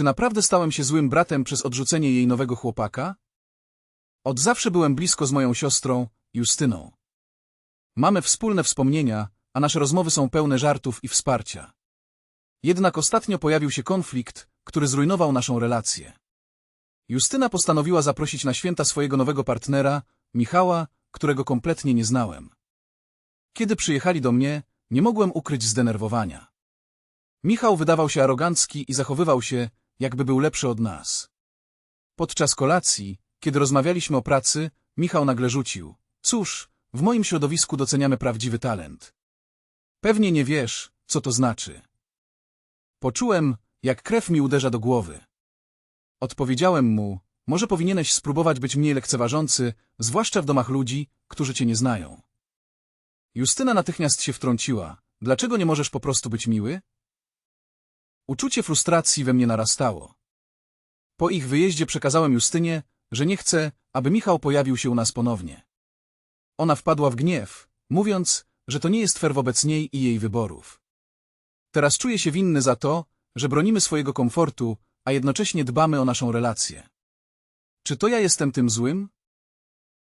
Czy naprawdę stałem się złym bratem przez odrzucenie jej nowego chłopaka? Od zawsze byłem blisko z moją siostrą, Justyną. Mamy wspólne wspomnienia, a nasze rozmowy są pełne żartów i wsparcia. Jednak ostatnio pojawił się konflikt, który zrujnował naszą relację. Justyna postanowiła zaprosić na święta swojego nowego partnera, Michała, którego kompletnie nie znałem. Kiedy przyjechali do mnie, nie mogłem ukryć zdenerwowania. Michał wydawał się arogancki i zachowywał się, jakby był lepszy od nas. Podczas kolacji, kiedy rozmawialiśmy o pracy, Michał nagle rzucił. Cóż, w moim środowisku doceniamy prawdziwy talent. Pewnie nie wiesz, co to znaczy. Poczułem, jak krew mi uderza do głowy. Odpowiedziałem mu, może powinieneś spróbować być mniej lekceważący, zwłaszcza w domach ludzi, którzy cię nie znają. Justyna natychmiast się wtrąciła. Dlaczego nie możesz po prostu być miły? Uczucie frustracji we mnie narastało. Po ich wyjeździe przekazałem Justynie, że nie chcę, aby Michał pojawił się u nas ponownie. Ona wpadła w gniew, mówiąc, że to nie jest fair wobec niej i jej wyborów. Teraz czuję się winny za to, że bronimy swojego komfortu, a jednocześnie dbamy o naszą relację. Czy to ja jestem tym złym?